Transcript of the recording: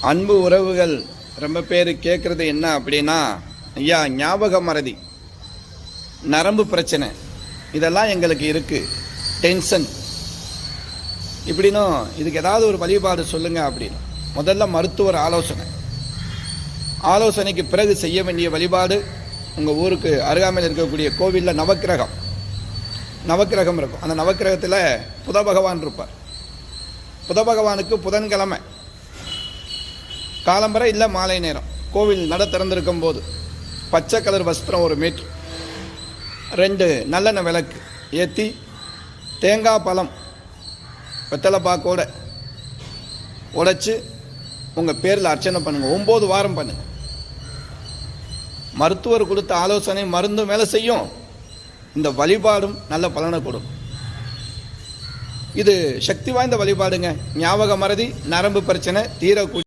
அன்பு உறவுகள் ரொம்ப பேர் கேட்குறது என்ன அப்படின்னா ஐயா ஞாபக மறதி. நரம்பு பிரச்சனை. இதெல்லாம் எங்களுக்கு இருக்குது டென்ஷன் இப்படின்னும் இதுக்கு ஏதாவது ஒரு வழிபாடு சொல்லுங்கள் அப்படின்னு. முதல்ல மருத்துவர் ஆலோசனை. ஆலோசனைக்கு பிறகு செய்ய வேண்டிய வழிபாடு உங்கள் ஊருக்கு அருகாமையில் இருக்கக்கூடிய கோவிலில் நவக்கிரகம். நவக்கிரகம் இருக்கும். அந்த நவக்கிரகத்தில் புத பகவான் இருப்பார். புத பகவானுக்கு புதன்கிழமை. காலம்பரை இல்லை மாலை நேரம். கோவில் நட திறந்திருக்கும் போது. பச்சை கலர் வஸ்திரம் ஒரு மீட்ரு ரெண்டு நல்லெண்ணெய் விளக்கு. ஏற்றி தேங்காய் பழம் வெத்தலை பாக்கோட உங்கள் பேரில் அர்ச்சனை பண்ணுங்கள் ஒம்பது வாரம் பண்ணுங்க மருத்துவர் கொடுத்த ஆலோசனை மருந்தும் வேலை செய்யும். இந்த வழிபாடும் நல்ல பலனை கொடுக்கும். இது சக்தி வாய்ந்த வழிபாடுங்க. ஞாபக மறதி நரம்பு பிரச்சனை தீரக்கூடிய